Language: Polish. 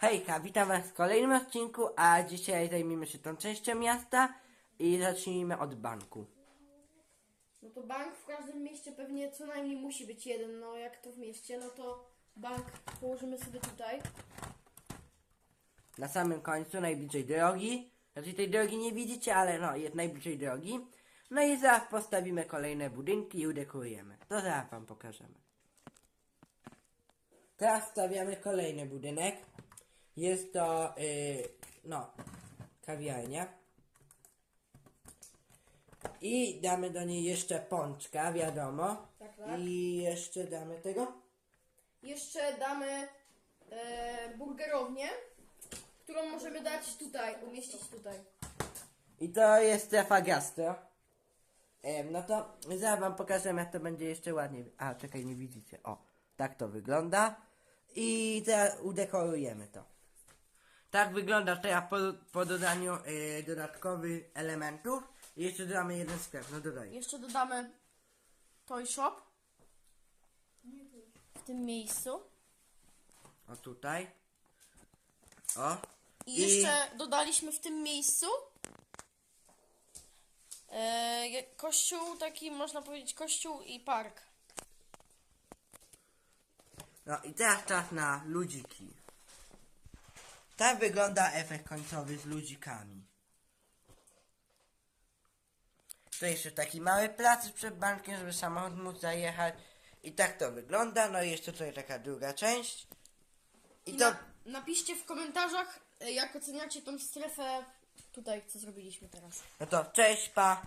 Hejka, witam was w kolejnym odcinku, a dzisiaj zajmiemy się tą częścią miasta i zacznijmy od banku. No to bank w każdym mieście pewnie co najmniej musi być jeden. No jak to w mieście, no to bank położymy sobie tutaj. Na samym końcu, najbliżej drogi. Znaczy tej drogi nie widzicie, ale no, jest najbliżej drogi. No i zaraz postawimy kolejne budynki i udekorujemy. To zaraz wam pokażemy. Teraz stawiamy kolejny budynek. Jest to, yy, no, kawiarnia. I damy do niej jeszcze pączka, wiadomo. Tak, tak. I jeszcze damy tego. Jeszcze damy e, burgerownię, którą możemy dać tutaj, umieścić tutaj. I to jest strefa gastro. Em, no to zaraz wam pokażę, jak to będzie jeszcze ładniej. A, czekaj, nie widzicie. O, tak to wygląda. I teraz udekorujemy to. Tak wygląda teraz po, po dodaniu y, dodatkowych elementów. I jeszcze dodamy jeden sklep, no dodaj. Jeszcze dodamy toy shop w tym miejscu. O tutaj. O. I jeszcze dodaliśmy w tym miejscu e, kościół, taki można powiedzieć kościół i park. No i teraz czas na ludziki. Tak wygląda efekt końcowy z ludzikami. To jeszcze taki mały plac przed bankiem, żeby samochód mógł zajechać. I tak to wygląda. No i jeszcze tutaj taka druga część. I I to... na, napiszcie w komentarzach, e, jak oceniacie tą strefę tutaj, co zrobiliśmy teraz. No to cześć, pa!